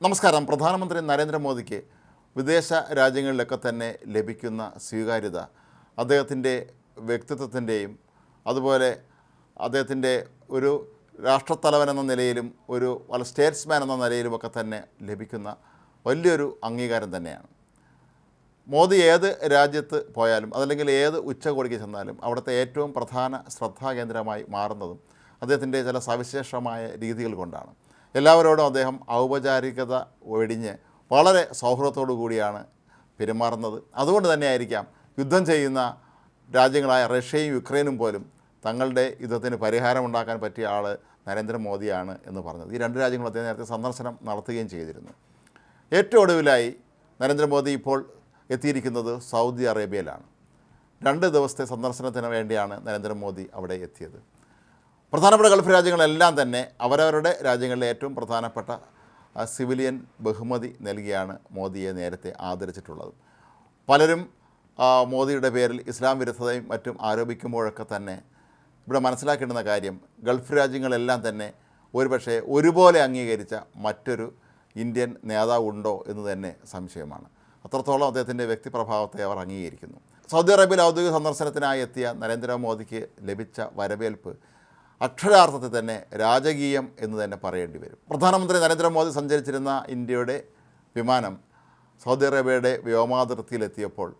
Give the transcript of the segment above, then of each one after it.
നമസ്കാരം. പ്രധാനമന്ത്രി നരേന്ദ്രമോദിക്ക് വിദേശ രാജ്യങ്ങളിലൊക്കെ തന്നെ ലഭിക്കുന്ന സ്വീകാര്യത അദ്ദേഹത്തിന്റെ വ്യക്തിത്വത്തിന്റെയും അതുപോലെ അദ്ദേഹത്തിന്റെ ഒരു രാഷ്ട്രത്തലവൻ എന്ന നിലയിലും ഒരു വല്ല സ്റ്റേറ്റ്സ്മാൻ എന്ന നിലയിലുമൊക്കെ തന്നെ ലഭിക്കുന്ന വലിയൊരു അംഗീകാരം തന്നെയാണ്. മോദി ഏത് രാജ്യത്ത് പോയാലും അതല്ലെങ്കിൽ ഏത് ഉച്ചകോടിക്ക് ചെന്നാലും അവിടുത്തെ ഏറ്റവും പ്രധാന ശ്രദ്ധാകേന്ദ്രമായി മാറുന്നതും അദ്ദേഹത്തിന്റെ ചില സവിശേഷമായ രീതികൾ കൊണ്ടാണ്. എല്ലാവരോടും അദ്ദേഹം ഔപചാരികത വെടിഞ്ഞ് വളരെ സൗഹൃദത്തോടു കൂടിയാണ് പെരുമാറുന്നത്. അതുകൊണ്ട് തന്നെ ആയിരിക്കാം യുദ്ധം ചെയ്യുന്ന രാജ്യങ്ങളായ റഷ്യയും യുക്രൈനും പോലും തങ്ങളുടെ യുദ്ധത്തിന് പരിഹാരമുണ്ടാക്കാൻ പറ്റിയ ആൾ നരേന്ദ്രമോദിയാണ് എന്ന് പറഞ്ഞത്. ഈ രണ്ട് രാജ്യങ്ങളും അദ്ദേഹം നേരത്തെ സന്ദർശനം നടത്തുകയും ചെയ്തിരുന്നു. ഏറ്റവും ഒടുവിലായി നരേന്ദ്രമോദി ഇപ്പോൾ എത്തിയിരിക്കുന്നത് സൗദി അറേബ്യയിലാണ്. രണ്ട് ദിവസത്തെ സന്ദർശനത്തിന് വേണ്ടിയാണ് നരേന്ദ്രമോദി അവിടെ എത്തിയത്. പ്രധാനപ്പെട്ട ഗൾഫ് രാജ്യങ്ങളെല്ലാം തന്നെ അവരവരുടെ രാജ്യങ്ങളിലെ ഏറ്റവും പ്രധാനപ്പെട്ട സിവിലിയൻ ബഹുമതി നൽകിയാണ് മോദിയെ നേരത്തെ ആദരിച്ചിട്ടുള്ളത്. പലരും മോദിയുടെ പേരിൽ ഇസ്ലാം വിരുദ്ധതയും മറ്റും ആരോപിക്കുമ്പോഴൊക്കെ തന്നെ ഇവിടെ മനസ്സിലാക്കേണ്ടുന്ന കാര്യം ഗൾഫ് രാജ്യങ്ങളെല്ലാം തന്നെ ഒരുപക്ഷെ ഒരുപോലെ അംഗീകരിച്ച മറ്റൊരു ഇന്ത്യൻ നേതാവ് ഉണ്ടോ എന്ന് തന്നെ സംശയമാണ്. അത്രത്തോളം അദ്ദേഹത്തിന്റെ വ്യക്തിപ്രഭാവത്തെ അവർ അംഗീകരിക്കുന്നു. സൗദി അറേബ്യയിൽ ഔദ്യോഗിക സന്ദർശനത്തിനായി എത്തിയ നരേന്ദ്രമോദിക്ക് ലഭിച്ച വരവേൽപ്പ് അക്ഷരാർത്ഥത്തിൽ തന്നെ രാജകീയം എന്ന് തന്നെ പറയേണ്ടി വരും. പ്രധാനമന്ത്രി നരേന്ദ്രമോദി സഞ്ചരിച്ചിരുന്ന ഇന്ത്യയുടെ വിമാനം സൗദി അറേബ്യയുടെ വ്യോമാതിർത്തിയിലെത്തിയപ്പോൾ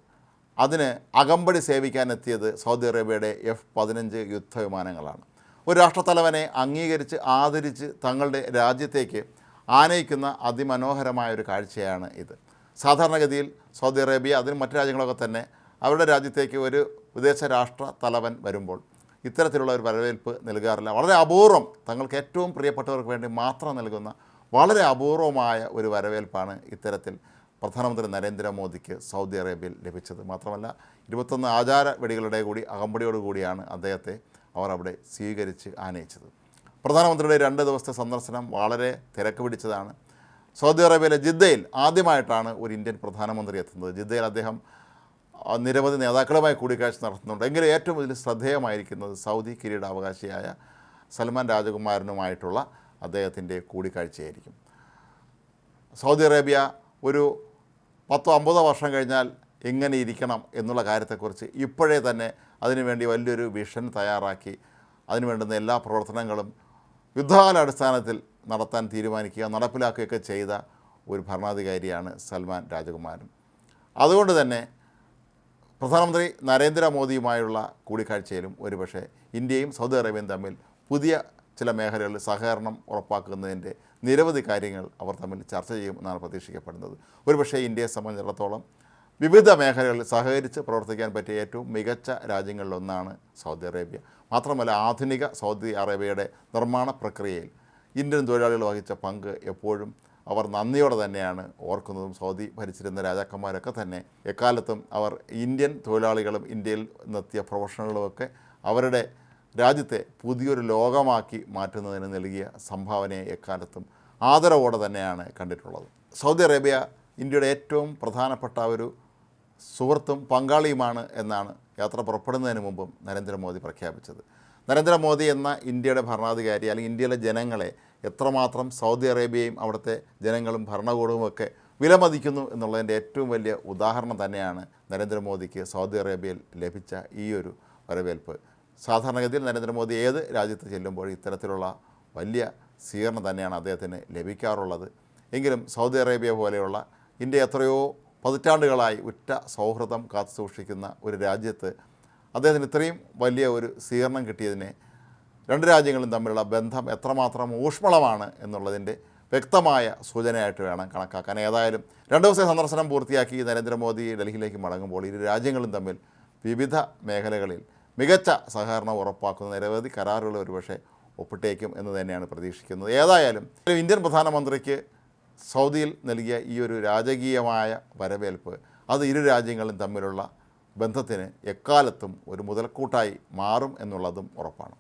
അതിന് അകമ്പടി സേവിക്കാനെത്തിയത് സൗദി അറേബ്യയുടെ എഫ് പതിനഞ്ച് യുദ്ധവിമാനങ്ങളാണ്. ഒരു രാഷ്ട്രത്തലവനെ അംഗീകരിച്ച് ആദരിച്ച് തങ്ങളുടെ രാജ്യത്തേക്ക് ആനയിക്കുന്ന അതിമനോഹരമായ ഒരു കാഴ്ചയാണ് ഇത്. സാധാരണഗതിയിൽ സൗദി അറേബ്യ അതിന് മറ്റു രാജ്യങ്ങളൊക്കെ തന്നെ അവരുടെ രാജ്യത്തേക്ക് ഒരു വിദേശ രാഷ്ട്ര തലവൻ വരുമ്പോൾ ഇത്തരത്തിലുള്ള ഒരു വരവേൽപ്പ് നൽകാറില്ല. വളരെ അപൂർവം തങ്ങൾക്ക് ഏറ്റവും പ്രിയപ്പെട്ടവർക്ക് വേണ്ടി മാത്രം നൽകുന്ന വളരെ അപൂർവമായ ഒരു വരവേൽപ്പാണ് ഇത്തരത്തിൽ പ്രധാനമന്ത്രി നരേന്ദ്രമോദിക്ക് സൗദി അറേബ്യയിൽ ലഭിച്ചത്. മാത്രമല്ല ഇരുപത്തൊന്ന് ആചാര വെടികളുടെ കൂടി അകമ്പടിയോടുകൂടിയാണ് അദ്ദേഹത്തെ അവർ അവിടെ സ്വീകരിച്ച് ആനയിച്ചത്. പ്രധാനമന്ത്രിയുടെ രണ്ട് ദിവസത്തെ സന്ദർശനം വളരെ തിരക്ക് പിടിച്ചതാണ്. സൗദി അറേബ്യയിലെ ജിദ്ദയിൽ ആദ്യമായിട്ടാണ് ഒരു ഇന്ത്യൻ പ്രധാനമന്ത്രി എത്തുന്നത്. ജിദ്ദയിൽ അദ്ദേഹം നിരവധി നേതാക്കളുമായി കൂടിക്കാഴ്ച നടത്തുന്നുണ്ട്. എങ്കിലും ഏറ്റവും ഇതിൽ ശ്രദ്ധേയമായിരിക്കുന്നത് സൗദി കിരീടാവകാശിയായ സൽമാൻ രാജകുമാരനുമായിട്ടുള്ള അദ്ദേഹത്തിന്റെ കൂടിക്കാഴ്ചയായിരിക്കും. സൗദി അറേബ്യ ഒരു പത്തോ അമ്പതോ വർഷം കഴിഞ്ഞാൽ എങ്ങനെ ഇരിക്കണം എന്നുള്ള കാര്യത്തെക്കുറിച്ച് ഇപ്പോഴേ തന്നെ അതിനുവേണ്ടി വലിയൊരു വിഷൻ തയ്യാറാക്കി അതിനു വേണ്ടുന്ന എല്ലാ പ്രവർത്തനങ്ങളും യുദ്ധകാലാടിസ്ഥാനത്തിൽ നടത്താൻ തീരുമാനിക്കുക നടപ്പിലാക്കുകയൊക്കെ ചെയ്ത ഒരു ഭരണാധികാരിയാണ് സൽമാൻ രാജകുമാരൻ. അതുകൊണ്ട് തന്നെ പ്രധാനമന്ത്രി നരേന്ദ്രമോദിയുമായുള്ള കൂടിക്കാഴ്ചയിലും ഒരുപക്ഷെ ഇന്ത്യയും സൗദി അറേബ്യയും തമ്മിൽ പുതിയ ചില മേഖലകളിൽ സഹകരണം ഉറപ്പാക്കുന്നതിന്റെ നിരവധി കാര്യങ്ങൾ അവർ തമ്മിൽ ചർച്ച ചെയ്യുമെന്നാണ് പ്രതീക്ഷിക്കപ്പെടുന്നത്. ഒരുപക്ഷെ ഇന്ത്യയെ സംബന്ധിച്ചിടത്തോളം വിവിധ മേഖലകളിൽ സഹകരിച്ച് പ്രവർത്തിക്കാൻ പറ്റിയ ഏറ്റവും മികച്ച രാജ്യങ്ങളിലൊന്നാണ് സൗദി അറേബ്യ. മാത്രമല്ല ആധുനിക സൗദി അറേബ്യയുടെ നിർമ്മാണ പ്രക്രിയയിൽ ഇന്ത്യൻ തൊഴിലാളികൾ വഹിച്ച പങ്ക് എപ്പോഴും അവർ നന്ദിയോടെ തന്നെയാണ് ഓർക്കുന്നതും. സൗദി ഭരിച്ചിരുന്ന രാജാക്കന്മാരൊക്കെ തന്നെ എക്കാലത്തും അവർ ഇന്ത്യൻ തൊഴിലാളികളും ഇന്ത്യയിൽ നിന്നെത്തിയ പ്രൊഫഷണലുകളുമൊക്കെ അവരുടെ രാജ്യത്തെ പുതിയൊരു ലോകമാക്കി മാറ്റുന്നതിന് നൽകിയ സംഭാവനയെ എക്കാലത്തും ആദരവോടെ തന്നെയാണ് കണ്ടിട്ടുള്ളത്. സൗദി അറേബ്യ ഇന്ത്യയുടെ ഏറ്റവും പ്രധാനപ്പെട്ട ഒരു സുഹൃത്തും പങ്കാളിയുമാണ് എന്നാണ് യാത്ര പുറപ്പെടുന്നതിന് മുമ്പും നരേന്ദ്രമോദി പ്രഖ്യാപിച്ചത്. നരേന്ദ്രമോദി എന്ന ഇന്ത്യയുടെ ഭരണാധികാരി അല്ലെങ്കിൽ ഇന്ത്യയിലെ ജനങ്ങളെ എത്രമാത്രം സൗദി അറേബ്യയും അവിടുത്തെ ജനങ്ങളും ഭരണകൂടവും ഒക്കെ വിലമതിക്കുന്നു എന്നുള്ളതിന്റെ ഏറ്റവും വലിയ ഉദാഹരണം തന്നെയാണ് നരേന്ദ്രമോദിക്ക് സൗദി അറേബ്യയിൽ ലഭിച്ച ഈ ഒരു വരവേൽപ്പ്. സാധാരണഗതിയിൽ നരേന്ദ്രമോദി ഏത് രാജ്യത്ത് ചെല്ലുമ്പോൾ ഇത്തരത്തിലുള്ള വലിയ സ്വീകരണം തന്നെയാണ് അദ്ദേഹത്തിന് ലഭിക്കാറുള്ളത്. എങ്കിലും സൗദി അറേബ്യ പോലെയുള്ള ഇന്ത്യ എത്രയോ പതിറ്റാണ്ടുകളായി ഉറ്റ സൗഹൃദം കാത്തു സൂക്ഷിക്കുന്ന ഒരു രാജ്യത്ത് അദ്ദേഹത്തിന് ഇത്രയും വലിയ ഒരു സ്വീകരണം കിട്ടിയതിനെ രണ്ട് രാജ്യങ്ങളും തമ്മിലുള്ള ബന്ധം എത്രമാത്രം ഊഷ്മളമാണ് എന്നുള്ളതിന്റെ വ്യക്തമായ സൂചനയായിട്ട് വേണം കണക്കാക്കാൻ. ഏതായാലും രണ്ട് ദിവസത്തെ സന്ദർശനം പൂർത്തിയാക്കി നരേന്ദ്രമോദി ഡൽഹിയിലേക്ക് മടങ്ങുമ്പോൾ ഇരു രാജ്യങ്ങളും തമ്മിൽ വിവിധ മേഖലകളിൽ മികച്ച സഹകരണം ഉറപ്പാക്കുന്ന നിരവധി കരാറുകൾ ഒരുപക്ഷെ ഒപ്പിട്ടേക്കും എന്ന് തന്നെയാണ് പ്രതീക്ഷിക്കുന്നത്. ഏതായാലും ഇന്ത്യൻ പ്രധാനമന്ത്രിക്ക് സൗദിയിൽ നൽകിയ ഈ ഒരു രാജകീയമായ വരവേൽപ്പ് അത് ഇരു രാജ്യങ്ങളും തമ്മിലുള്ള ബന്ധത്തിന് എക്കാലത്തും ഒരു മുതൽക്കൂട്ടായി മാറും എന്നുള്ളതും ഉറപ്പാണ്.